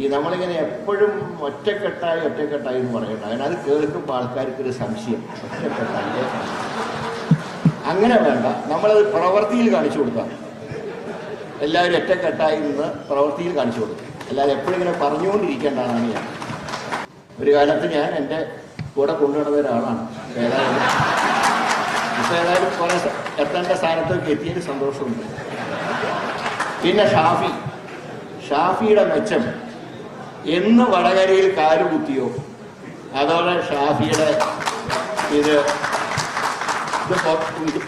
ഈ നമ്മളിങ്ങനെ എപ്പോഴും ഒറ്റക്കെട്ടായി ഒറ്റക്കെട്ടായി എന്ന് പറയട്ടെ. അത് കേൾക്കുമ്പോൾ ആൾക്കാർക്ക് ഒരു സംശയം. ഒറ്റക്കെട്ടായി. അങ്ങനെ വേണ്ട. നമ്മളത് പ്രവൃത്തിയിൽ കാണിച്ചു കൊടുക്കാം. എല്ലാവരും ഒറ്റക്കെട്ടായി നിന്ന് പ്രവൃത്തിയിൽ കാണിച്ചു കൊടുക്കും. അല്ലാതെ എപ്പോഴും ഇങ്ങനെ പറഞ്ഞുകൊണ്ടിരിക്കേണ്ടതാണ് ഞാൻ. ഒരു കാലത്ത് ഞാൻ എന്റെ കൂടെ കൊണ്ടുവന്ന ഒരാളാണ്. ഏതായാലും ഇപ്പം ഏതായാലും കുറെ എത്തേണ്ട സ്ഥാനത്തൊക്കെ എത്തിയതിന് സന്തോഷമുണ്ട്. പിന്നെ ഷാഫി. ഷാഫിയുടെ മെച്ചം. എന്ന് വടകരയിൽ കാൽ കുത്തിയോ? അതോടെ ഷാഫിയുടെ ഇത്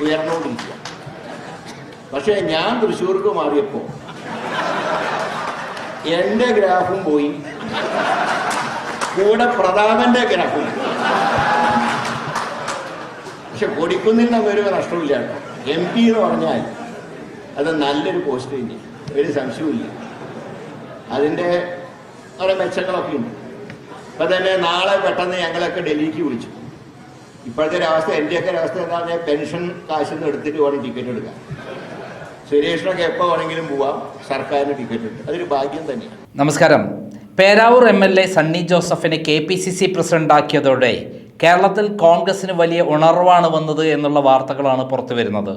ഉയർന്നുകൊണ്ടിരിക്കുക. പക്ഷേ ഞാൻ തൃശ്ശൂർക്ക് മാറിയപ്പോൾ എന്റെ ഗ്രാഫും പോയി. കൂടെ പ്രതാപന്റെ ഗ്രാഫും പക്ഷെ കൊടിക്കുന്നിൽ നിന്ന് ഒരു നഷ്ടമില്ല കേട്ടോ. എം പി എന്ന് പറഞ്ഞാൽ അത് നല്ലൊരു പോസ്റ്റ് തന്നെ ഒരു സംശയവുമില്ല. അതിന്റെ കുറേ മെച്ചങ്ങളൊക്കെ ഉണ്ട്. അപ്പൊ തന്നെ നാളെ പെട്ടെന്ന് ഞങ്ങളൊക്കെ ഡൽഹിക്ക് വിളിച്ചു. ഇപ്പോഴത്തെ ഒരു അവസ്ഥ എന്റെയൊക്കെ ഒരു അവസ്ഥ എന്താ പറഞ്ഞാൽ പെൻഷൻ കാശിൽ നിന്ന് എടുത്തിട്ട് വേണം ടിക്കറ്റ് എടുക്കാൻ. സുരേഷിനൊക്കെ എപ്പോൾ വേണമെങ്കിലും പോവാം സർക്കാരിന് ടിക്കറ്റ് ഉണ്ട് അതൊരു ഭാഗ്യം തന്നെയാണ്. നമസ്കാരം. Peravoor M L A Sunny ജോസഫിനെ കെ പി സി സി പ്രസിഡന്റാക്കിയതോടെ കേരളത്തിൽ കോൺഗ്രസിന് വലിയ ഉണർവാണ് വന്നത് എന്നുള്ള വാർത്തകളാണ് പുറത്തു വരുന്നത്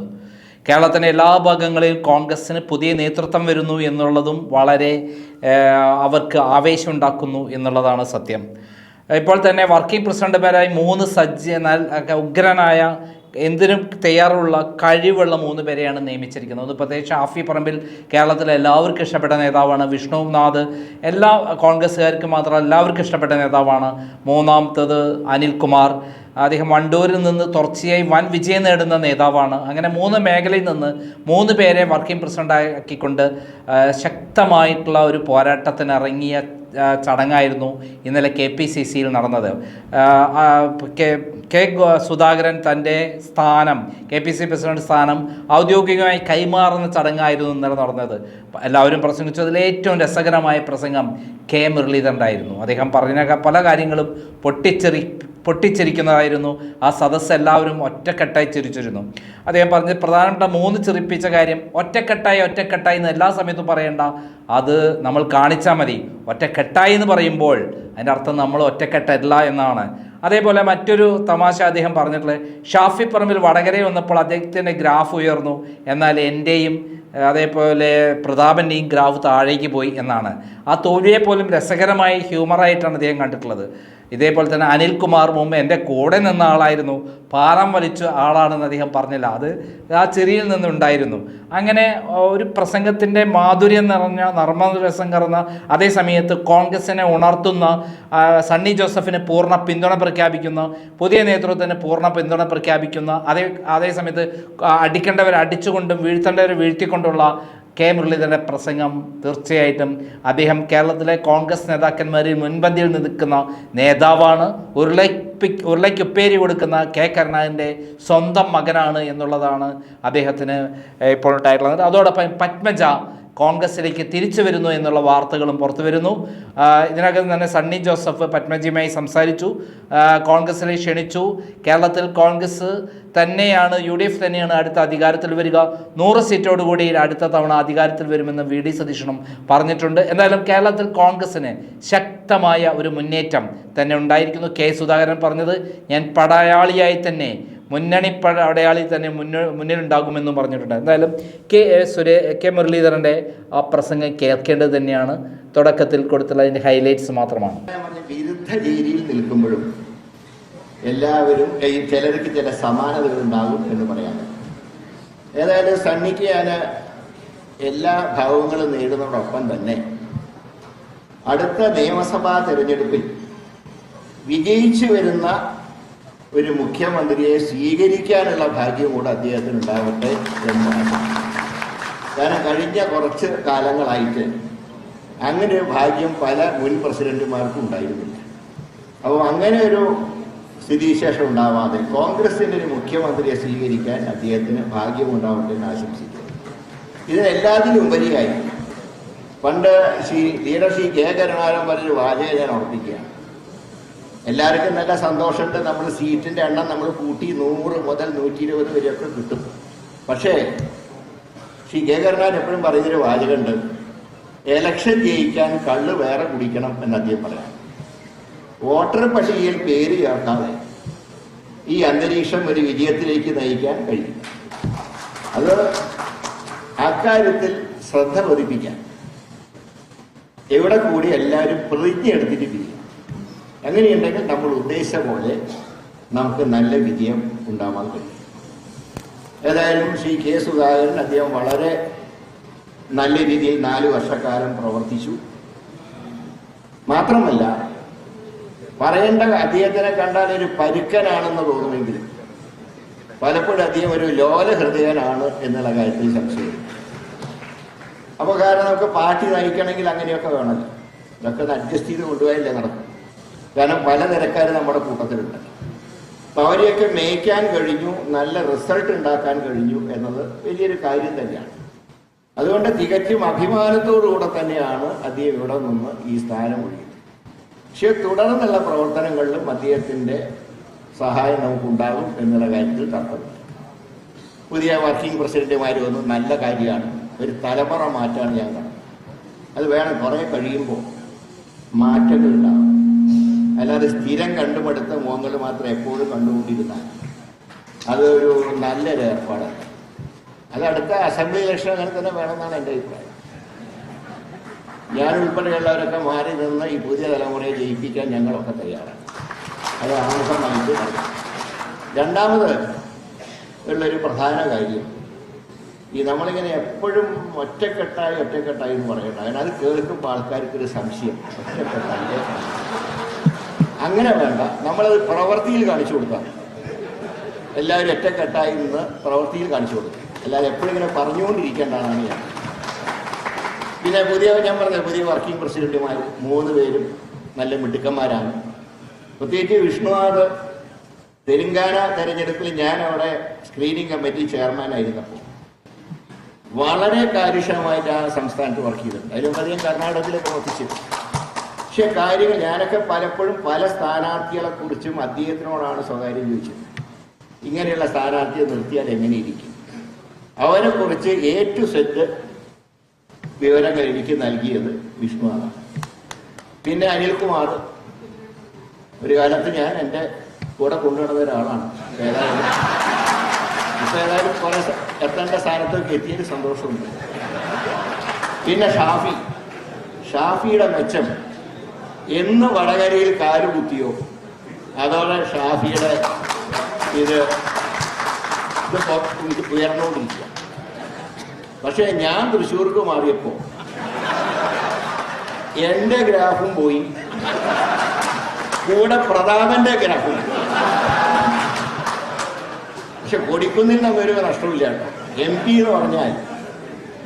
കേരളത്തിന്റെ എല്ലാ ഭാഗങ്ങളിലും കോൺഗ്രസ്സിന് പുതിയ നേതൃത്വം വരുന്നു എന്നുള്ളതും വളരെ അവർക്ക് ആവേശമുണ്ടാക്കുന്നു എന്നുള്ളതാണ് സത്യം. ഇപ്പോൾ തന്നെ വർക്കിംഗ് പ്രസിഡന്റുമാരായി മൂന്ന് സജ്ജ ഉഗ്രനായ എന്തിനും തയ്യാറുള്ള കഴിവുള്ള മൂന്ന് പേരെയാണ് നിയമിച്ചിരിക്കുന്നത്. പ്രത്യേകിച്ച് ആഫി പറമ്പിൽ കേരളത്തിലെ എല്ലാവർക്കും ഇഷ്ടപ്പെട്ട നേതാവാണ് വിഷ്ണുനാഥ് എല്ലാ കോൺഗ്രസ്സുകാർക്കും മാത്രം എല്ലാവർക്കും ഇഷ്ടപ്പെട്ട നേതാവാണ് മൂന്നാമത്തത് അനിൽകുമാർ. അദ്ദേഹം വണ്ടൂരിൽ നിന്ന് തുടർച്ചയായി വൻ വിജയം നേടുന്ന നേതാവാണ്. അങ്ങനെ മൂന്ന് മേഖലയിൽ നിന്ന് മൂന്ന് പേരെ വർക്കിംഗ് പ്രസിഡന്റാക്കിക്കൊണ്ട് ശക്തമായിട്ടുള്ള ഒരു പോരാട്ടത്തിന് ഇറങ്ങിയ ചടങ്ങായിരുന്നു ഇന്നലെ കെ പി സി സിയിൽ നടന്നത്. കെ കെ സുധാകരൻ തന്റെ സ്ഥാനം കെ പി സി പ്രസിഡന്റ് സ്ഥാനം ഔദ്യോഗികമായി കൈമാറുന്ന ചടങ്ങായിരുന്നു ഇന്നലെ നടന്നത്. എല്ലാവരും പ്രസംഗിച്ചതിൽ ഏറ്റവും രസകരമായ പ്രസംഗം കെ മുരളീധരന്റെ ആയിരുന്നു. അദ്ദേഹം പറഞ്ഞ പല കാര്യങ്ങളും പൊട്ടിച്ചെറി പൊട്ടിച്ചിരിക്കുന്നതായിരുന്നു. ആ സദസ്സ് എല്ലാവരും ഒറ്റക്കെട്ടായി ചിരിച്ചിരുന്നു. അദ്ദേഹം പറഞ്ഞ പ്രധാനപ്പെട്ട മൂന്ന് ചിരിപ്പിച്ച കാര്യം ഒറ്റക്കെട്ടായി ഒറ്റക്കെട്ടായി എന്ന് എല്ലാ സമയത്തും പറയേണ്ട. അത് നമ്മൾ കാണിച്ചാൽ മതി. ഒറ്റക്കെട്ടായി എന്ന് പറയുമ്പോൾ അതിന്റെ അർത്ഥം നമ്മൾ ഒറ്റക്കെട്ടല്ല എന്നാണ്. അതേപോലെ മറ്റൊരു തമാശ അദ്ദേഹം പറഞ്ഞിട്ടുള്ളത്. ഷാഫി പറമ്പിൽ വടകരയിൽ വന്നപ്പോൾ അദ്ദേഹത്തിന്റെ ഗ്രാഫ് ഉയർന്നു. എന്നാൽ എന്റെയും അതേപോലെ പ്രതാപന്റെയും ഗ്രാഫ് താഴേക്ക് പോയി എന്നാണ്. ആ തോൽവിയെ പോലും രസകരമായി ഹ്യൂമറായിട്ടാണ് അദ്ദേഹം കണ്ടിട്ടുള്ളത്. ഇതേപോലെ തന്നെ അനിൽകുമാർ മുമ്പ് എന്റെ കൂടെ നിന്ന ആളായിരുന്നു. പാറം വലിച്ച ആളാണെന്ന് അദ്ദേഹം പറഞ്ഞില്ല. അത് ആ ചെറിയിൽ നിന്നുണ്ടായിരുന്നു. അങ്ങനെ ഒരു പ്രസംഗത്തിന്റെ മാധുര്യം നിറഞ്ഞ നർമ്മരസം കറന്ന അതേ സമയത്ത് കോൺഗ്രസിനെ ഉണർത്തുന്ന സണ്ണി ജോസഫിന് പൂർണ പിന്തുണ പ്രഖ്യാപിക്കുന്ന പുതിയ നേതൃത്വത്തിന് പൂർണ പിന്തുണ പ്രഖ്യാപിക്കുന്ന അതേ അതേസമയത്ത് അടിക്കേണ്ടവരെ അടിച്ചുകൊണ്ടും വീഴ്ത്തേണ്ടവരെ വീഴ്ത്തിക്കൊണ്ടുള്ള കെ മുരളീധരന്റെ പ്രസംഗം തീർച്ചയായിട്ടും അദ്ദേഹം കേരളത്തിലെ കോൺഗ്രസ് നേതാക്കന്മാരിൽ മുൻപന്തിയിൽ നിൽക്കുന്ന നേതാവാണ്. ഉരുളപ്പി ഉരുളയ്ക്കുപ്പേരി കൊടുക്കുന്ന കെ കരുണാകരന്റെ സ്വന്തം മകനാണ് എന്നുള്ളതാണ് അദ്ദേഹത്തിന് ഇപ്പോൾ ഉണ്ടായിട്ടുള്ളത്. അതോടൊപ്പം പത്മജ കോൺഗ്രസിലേക്ക് തിരിച്ചു വരുന്നു എന്നുള്ള വാർത്തകളും പുറത്തു വരുന്നു. ഇതിനകത്ത് ഇതിനകം തന്നെ സണ്ണി ജോസഫ് പത്മജിയുമായി സംസാരിച്ചു. കോൺഗ്രസിനെ ക്ഷണിച്ചു. കേരളത്തിൽ കോൺഗ്രസ് തന്നെയാണ് യു ഡി എഫ് തന്നെയാണ് അടുത്ത അധികാരത്തിൽ വരിക. നൂറ് സീറ്റോടുകൂടി അടുത്ത തവണ അധികാരത്തിൽ വരുമെന്ന് വി ഡി സതീശനും പറഞ്ഞിട്ടുണ്ട്. എന്തായാലും കേരളത്തിൽ കോൺഗ്രസിന് ശക്തമായ ഒരു മുന്നേറ്റം തന്നെ ഉണ്ടായിരിക്കുന്നു. കെ സുധാകരൻ പറഞ്ഞത് ഞാൻ പടയാളിയായി തന്നെ മുന്നണി അടയാളി തന്നെ മുന്നിൽ മുന്നിലുണ്ടാകുമെന്നും പറഞ്ഞിട്ടുണ്ട്. എന്തായാലും കെ. സുരേ കെ മുരളീധരന്റെ ആ പ്രസംഗം കേൾക്കേണ്ടത് തന്നെയാണ്. തുടക്കത്തിൽ കൊടുത്തുള്ള അതിന്റെ ഹൈലൈറ്റ്സ് മാത്രമാണ്. വിരുദ്ധ രീതിയിൽ നിൽക്കുമ്പോഴും എല്ലാവരും ഈ ചിലർക്ക് ചില സമാനതകൾ ഉണ്ടാകും എന്ന് പറയാം. ഏതായാലും സണ്ണിക്ക് ഞാൻ എല്ലാ ഭാവങ്ങളും നേടുന്നതോടൊപ്പം തന്നെ അടുത്ത നിയമസഭാ തെരഞ്ഞെടുപ്പിൽ വിജയിച്ചു വരുന്ന ഒരു മുഖ്യമന്ത്രിയെ സ്വീകരിക്കാനുള്ള ഭാഗ്യം കൂടെ അദ്ദേഹത്തിന് ഉണ്ടാവട്ടെ എന്നാണ് കാരണം കഴിഞ്ഞ കുറച്ച് കാലങ്ങളായിട്ട് അങ്ങനെ ഒരു ഭാഗ്യം പല മുൻ പ്രസിഡന്റുമാർക്കും ഉണ്ടായിരുന്നില്ല. അപ്പോൾ അങ്ങനെ ഒരു സ്ഥിതിവിശേഷം ഉണ്ടാവാതെ കോൺഗ്രസിന്റെ ഒരു മുഖ്യമന്ത്രിയെ സ്വീകരിക്കാൻ അദ്ദേഹത്തിന് ഭാഗ്യം ഉണ്ടാവട്ടെ എന്ന് ആശംസിക്കുന്നു. ഇതിനെല്ലാത്തിനും ഉപരിയായി. പണ്ട് ശ്രീ ലീഡർ ശ്രീ കെ കരുണാകരൻ പറഞ്ഞൊരു വാചകം ഞാൻ ഓർപ്പിക്കുകയാണ്. എല്ലാവർക്കും നല്ല സന്തോഷമുണ്ട്. നമ്മൾ സീറ്റിന്റെ എണ്ണം നമ്മൾ കൂട്ടി നൂറ് മുതൽ നൂറ്റി ഇരുപത് വരെയൊക്കെ കിട്ടും. പക്ഷേ ശ്രീ കെ എപ്പോഴും പറയുന്നൊരു വാചകമുണ്ട്. എലക്ഷൻ ജയിക്കാൻ കള്ള് വേറെ കുടിക്കണം എന്ന് അദ്ദേഹം പറയാം. വോട്ടർ പട്ടികയിൽ പേര് ചേർക്കാതെ ഈ അന്തരീക്ഷം ഒരു വിജയത്തിലേക്ക് നയിക്കാൻ കഴിയും. അത് അക്കാര്യത്തിൽ ശ്രദ്ധ പതിപ്പിക്കാം. എവിടെ കൂടി എല്ലാവരും പ്രതിജ്ഞ എടുത്തിട്ട് അങ്ങനെയുണ്ടെങ്കിൽ നമ്മൾ ഉദ്ദേശിച്ച പോലെ നമുക്ക് നല്ല വിജയം ഉണ്ടാവാൻ കഴിയും. ഏതായാലും ശ്രീ കെ സുധാകരൻ അദ്ദേഹം വളരെ നല്ല രീതിയിൽ നാല് വർഷക്കാലം പ്രവർത്തിച്ചു. മാത്രമല്ല പറയേണ്ട അദ്ദേഹത്തിനെ കണ്ടാൽ ഒരു പരുക്കനാണെന്ന് തോന്നുമെങ്കിലും പലപ്പോഴും അദ്ദേഹം ഒരു ലോല ഹൃദയനാണ് എന്നുള്ള കാര്യത്തിൽ സംശയം. അപ്പോൾ കാരണം നമുക്ക് പാർട്ടി നയിക്കണമെങ്കിൽ അങ്ങനെയൊക്കെ വേണമല്ലോ. ഇതൊക്കെ ഒന്ന് അഡ്ജസ്റ്റ് ചെയ്ത് കൊണ്ടുപോയാലേ നടക്കും. കാരണം പല നിരക്കാർ നമ്മുടെ കൂട്ടത്തിലുണ്ട്. അപ്പൊ അവരെയൊക്കെ മേയ്ക്കാൻ കഴിഞ്ഞു നല്ല റിസൾട്ട് ഉണ്ടാക്കാൻ കഴിഞ്ഞു എന്നത് വലിയൊരു കാര്യം തന്നെയാണ്. അതുകൊണ്ട് തികച്ചും അഭിമാനത്തോടുകൂടെ തന്നെയാണ് അദ്ദേഹം ഇവിടെ നിന്ന് ഈ സ്ഥാനം ഒഴിയുന്നത്. പക്ഷെ തുടർന്നുള്ള പ്രവർത്തനങ്ങളിലും അദ്ദേഹത്തിന്റെ സഹായം നമുക്കുണ്ടാകും എന്നുള്ള കാര്യത്തിൽ തർക്കമില്ല. പുതിയ വർക്കിംഗ് പ്രസിഡന്റുമാർ വന്നു നല്ല കാര്യമാണ്. ഒരു തലമുറ മാറ്റാണ് ഞാൻ കാണുന്നത് അത് വേണം കുറെ കഴിയുമ്പോൾ മാറ്റങ്ങൾ ഉണ്ടാകും. അല്ലാതെ സ്ഥിരം കണ്ടുമടുത്ത മുഖങ്ങൾ മാത്രം എപ്പോഴും കണ്ടുകൊണ്ടിരുന്നാൽ അതൊരു നല്ലൊരു ഏർപ്പാടാണ്. അത് അടുത്ത അസംബ്ലി ഇലക്ഷൻ അങ്ങനെ തന്നെ വേണമെന്നാണ് എന്റെ അഭിപ്രായം. ഞാൻ ഉൾപ്പെടെയുള്ളവരൊക്കെ മാറി നിന്ന് ഈ പുതിയ തലമുറയെ ജയിപ്പിക്കാൻ ഞങ്ങളൊക്കെ തയ്യാറാണ്. അത് നടക്കും. രണ്ടാമത് ഉള്ളൊരു പ്രധാന കാര്യം ഈ നമ്മളിങ്ങനെ എപ്പോഴും ഒറ്റക്കെട്ടായി ഒറ്റക്കെട്ടായി എന്ന് പറയട്ടെ. അതിനത് അത് കേൾക്കുമ്പോൾ ആൾക്കാർക്ക് ഒരു സംശയം. ഒറ്റക്കെട്ടായി. അങ്ങനെ വേണ്ട. നമ്മളത് പ്രവൃത്തിയിൽ കാണിച്ചു കൊടുക്കാം. എല്ലാവരും ഒറ്റക്കെട്ടായി നിന്ന് പ്രവൃത്തിയിൽ കാണിച്ചു കൊടുക്കും. അല്ലാതെ എപ്പോഴും ഇങ്ങനെ പറഞ്ഞുകൊണ്ടിരിക്കേണ്ടതാണ് ഞാൻ. പിന്നെ പുതിയ ഞാൻ പറഞ്ഞ പുതിയ വർക്കിംഗ് പ്രസിഡന്റുമാർ മൂന്ന് പേരും നല്ല മിടുക്കന്മാരാണ്. പ്രത്യേകിച്ച് വിഷ്ണുനാഥ് തെലുങ്കാന തെരഞ്ഞെടുപ്പിൽ ഞാൻ അവിടെ സ്ക്രീനിങ് കമ്മിറ്റി ചെയർമാനായിരുന്നപ്പോൾ വളരെ കാര്യക്ഷമമായിട്ട് ആ സംസ്ഥാനത്ത് വർക്ക് ചെയ്തിട്ടുണ്ട്. അതിലും അധികം കർണാടകത്തിൽ പ്രവർത്തിച്ചിട്ടുണ്ട് പക്ഷെ കാര്യങ്ങൾ ഞാനൊക്കെ പലപ്പോഴും പല സ്ഥാനാർത്ഥികളെ കുറിച്ചും അദ്ദേഹത്തിനോടാണ് സ്വകാര്യം ചോദിച്ചത്. ഇങ്ങനെയുള്ള സ്ഥാനാർത്ഥിയെ നിർത്തിയാൽ എങ്ങനെ ഇരിക്കും? അവരെ കുറിച്ച് എ ടു സെറ്റ് വിവരങ്ങൾ എനിക്ക് നൽകിയത് വിഷ്ണുവാണ്. പിന്നെ അനിൽകുമാർ ഒരു കാലത്ത് ഞാൻ എന്റെ കൂടെ കൊണ്ടുവന്ന ഒരാളാണ്. ഏതായാലും ഇപ്പൊ ഏതായാലും കുറെ എത്തേണ്ട സ്ഥാനത്തൊക്കെ എത്തിയത് സന്തോഷമുണ്ട്. പിന്നെ ഷാഫി. ഷാഫിയുടെ മെച്ചം എന്ന് വടകരയിൽ കാൽ കുത്തിയോ? അതോടെ ഷാഫിയുടെ ഇത് ഉയർന്നുകൊണ്ടിരിക്കുക. പക്ഷെ ഞാൻ തൃശ്ശൂർക്ക് മാറിയപ്പോ എന്റെ ഗ്രാഫും പോയി. കൂടെ പ്രതാപന്റെ ഗ്രാഫും. പക്ഷെ കൊടിക്കുന്നിൽ നിന്ന് ഒരു നഷ്ടമില്ല എം പി എന്ന് പറഞ്ഞാൽ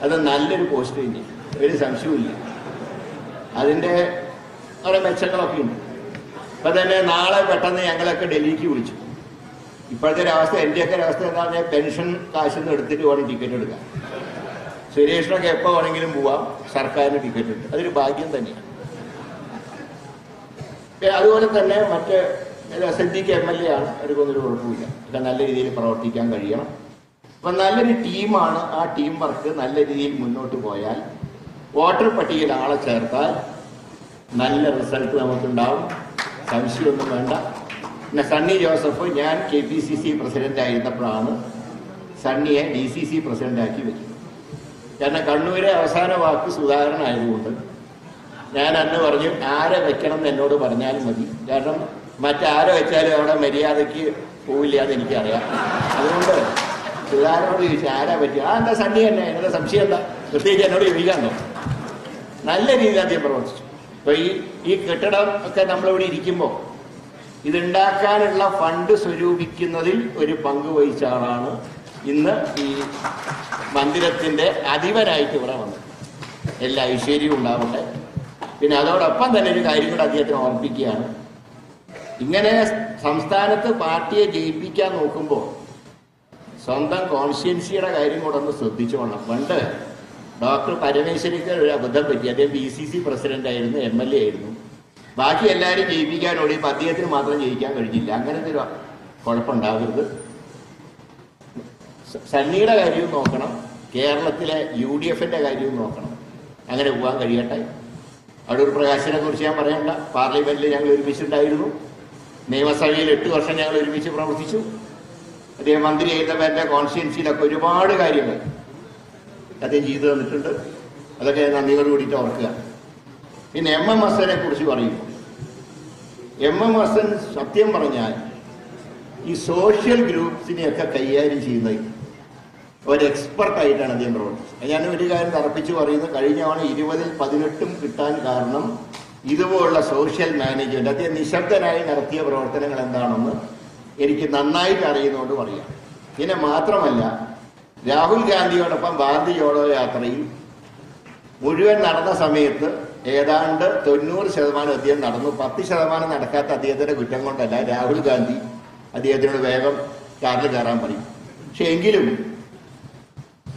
അത് നല്ലൊരു പോസ്റ്റ് തന്നെ. ഒരു സംശയമില്ല അതിന്റെ കുറെ മെച്ചങ്ങളൊക്കെ ഉണ്ട്. അപ്പൊ തന്നെ നാളെ പെട്ടെന്ന് ഞങ്ങളൊക്കെ ഡൽഹിക്ക് വിളിച്ചു. ഇപ്പോഴത്തെ ഒരു അവസ്ഥ എന്റെയൊക്കെ ഒരു അവസ്ഥ എന്താ പറഞ്ഞാൽ പെൻഷൻ കാശിൽ നിന്ന് എടുത്തിട്ട് വേണം ടിക്കറ്റ് എടുക്കാൻ. സുരേഷിനൊക്കെ എപ്പോൾ വേണമെങ്കിലും പോവാം സർക്കാരിന് ടിക്കറ്റ് ഉണ്ട്. അതൊരു ഭാഗ്യം തന്നെയാണ്. അതുപോലെ തന്നെ മറ്റ് സിദ്ദിഖ് എം എൽ എ ആണ്. എടുക്കുന്നൊരു കുഴപ്പമില്ല ഒക്കെ നല്ല രീതിയിൽ പ്രവർത്തിക്കാൻ കഴിയണം. അപ്പം നല്ലൊരു ടീമാണ് ആ ടീം വർക്ക് നല്ല രീതിയിൽ മുന്നോട്ട് പോയാൽ വോട്ടർ പട്ടികയിൽ ആളെ ചേർത്താൽ നല്ല റിസൾട്ട് നമുക്കുണ്ടാവും. സംശയമൊന്നും വേണ്ട. പിന്നെ സണ്ണി ജോസഫ് ഞാൻ K P C C president ആയിരുന്നപ്പോഴാണ് സണ്ണിയെ ഡി സി സി പ്രസിഡന്റ് ആക്കി വെക്കുന്നത് കാരണം കണ്ണൂരെ അവസാന വാക്ക് സുധാകരൻ ആയതുകൊണ്ട് ഞാൻ അന്ന് പറഞ്ഞു ആരെ വെക്കണം എന്ന് എന്നോട് പറഞ്ഞാലും മതി. കാരണം മറ്റാരെ വെച്ചാലും അവിടെ മര്യാദയ്ക്ക് പോവില്ല എന്ന് എനിക്കറിയാം. അതുകൊണ്ട് സുധാകരനോട് ചോദിച്ചു ആരാ പറ്റുക ആ എന്താ സണ്ണി തന്നെ? എന്താ സംശയം എന്താ? പ്രത്യേകിച്ച് എന്നോട് ചോദിക്കാണ്ടോ നല്ല രീതിയിൽ അദ്ദേഹം പ്രവർത്തിച്ചു. ഇപ്പൊ ഈ ഈ കെട്ടിടം ഒക്കെ നമ്മളിവിടെ ഇരിക്കുമ്പോൾ ഇതുണ്ടാക്കാനുള്ള ഫണ്ട് സ്വരൂപിക്കുന്നതിൽ ഒരു പങ്ക് വഹിച്ച ആളാണ് ഇന്ന് ഈ മന്ദിരത്തിന്റെ അധിപനായിട്ട് ഇവിടെ വന്നത്. എല്ലാ ഐശ്വര്യവും ഉണ്ടാവട്ടെ. പിന്നെ അതോടൊപ്പം തന്നെ ഒരു കാര്യം കൂടെ അദ്ദേഹത്തിന് ഓർമ്മിപ്പിക്കുകയാണ് ഇങ്ങനെ സംസ്ഥാനത്ത് പാർട്ടിയെ ജയിപ്പിക്കാൻ നോക്കുമ്പോൾ സ്വന്തം കോൺസ്റ്റിറ്റ്യൻസിയുടെ കാര്യം കൂടെ ഒന്ന് ശ്രദ്ധിച്ചോളണം പണ്ട് ഡോക്ടർ പരമേശ്വരിക്ക് ഒരു അബദ്ധം പറ്റി. അദ്ദേഹം ബി സി സി പ്രസിഡന്റ് ആയിരുന്നു എം എൽ എ ആയിരുന്നു. ബാക്കി എല്ലാവരും ജയിപ്പിക്കാൻ ഓടിയപ്പോൾ അദ്ദേഹത്തിന് മാത്രം ജയിക്കാൻ കഴിഞ്ഞില്ല. അങ്ങനത്തെ ഒരു കുഴപ്പമുണ്ടാകരുത്. സണ്ണിയുടെ കാര്യവും നോക്കണം. കേരളത്തിലെ യു ഡി എഫിന്റെ കാര്യവും നോക്കണം. അങ്ങനെ പോകാൻ കഴിയട്ടെ. അവിടെ ഒരു പ്രകാശനെ കുറിച്ച് ഞാൻ പറയണ്ട. പാർലമെന്റിൽ ഞങ്ങൾ ഒരുമിച്ചുണ്ടായിരുന്നു. നിയമസഭയിൽ എട്ട് വർഷം ഞങ്ങൾ ഒരുമിച്ച് പ്രവർത്തിച്ചു. അദ്ദേഹം മന്ത്രിയായിരുന്നപ്പോൾ എന്റെ കോൺസ്റ്റിറ്റ്യൻസിയിലൊക്കെ ഒരുപാട് കാര്യങ്ങൾ. അദ്ദേഹം ചെയ്തു തന്നിട്ടുണ്ട്. അതൊക്കെ നന്ദിയോട് കൂടിയിട്ട് ഓർക്കുക. പിന്നെ എം എം ഹസനെ കുറിച്ച് പറയുമ്പോൾ എം എം ഹസൻ സത്യം പറഞ്ഞാൽ ഈ സോഷ്യൽ ഗ്രൂപ്പ്സിനെയൊക്കെ കൈകാര്യം ചെയ്യുന്നത് ഒരു എക്സ്പെർട്ടായിട്ടാണ് അദ്ദേഹം പ്രവർത്തിച്ചത്. ഞാൻ ഒരു കാര്യം തറപ്പിച്ച് പറയുന്നത് കഴിഞ്ഞ തവണ ഇരുപതിൽ പതിനെട്ടും കിട്ടാൻ കാരണം ഇതുപോലുള്ള സോഷ്യൽ മാനേജ്മെന്റ് അദ്ദേഹം നിശബ്ദനായി നടത്തിയ പ്രവർത്തനങ്ങൾ എന്താണെന്ന് എനിക്ക് നന്നായിട്ട് അറിയുന്നതുകൊണ്ട് പറയാം. പിന്നെ മാത്രമല്ല രാഹുൽ ഗാന്ധിയോടൊപ്പം ഗാന്ധി ജോഡോ യാത്രയിൽ മുഴുവൻ നടന്ന സമയത്ത് ഏതാണ്ട് തൊണ്ണൂറ് ശതമാനം അദ്ദേഹം നടന്നു. പത്ത് ശതമാനം നടക്കാത്ത അദ്ദേഹത്തിന്റെ കുറ്റം കൊണ്ടല്ല രാഹുൽ ഗാന്ധി അദ്ദേഹത്തിനോട് വേഗം കാറിൽ കയറാൻ പറയും. പക്ഷെ എങ്കിലും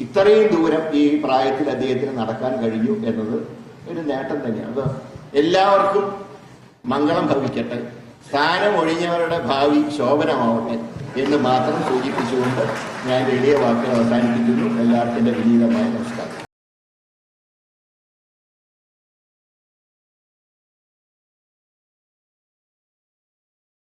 ഇത്രയും ദൂരം ഈ പ്രായത്തിൽ അദ്ദേഹത്തിന് നടക്കാൻ കഴിഞ്ഞു എന്നത് ഒരു നേട്ടം തന്നെയാണ്. അത് എല്ലാവർക്കും മംഗളം ഭവിക്കട്ടെ. സ്ഥാനം ഒഴിഞ്ഞവരുടെ ഭാവി ശോഭനമാവട്ടെ. എന്ന് മാത്രം സൂചിപ്പിച്ചുകൊണ്ട് ഞാൻ എളിയ വാക്കുകൾ അവസാനിപ്പിക്കുന്നു. എല്ലാവർക്കും വിനീതമായ നമസ്കാരം.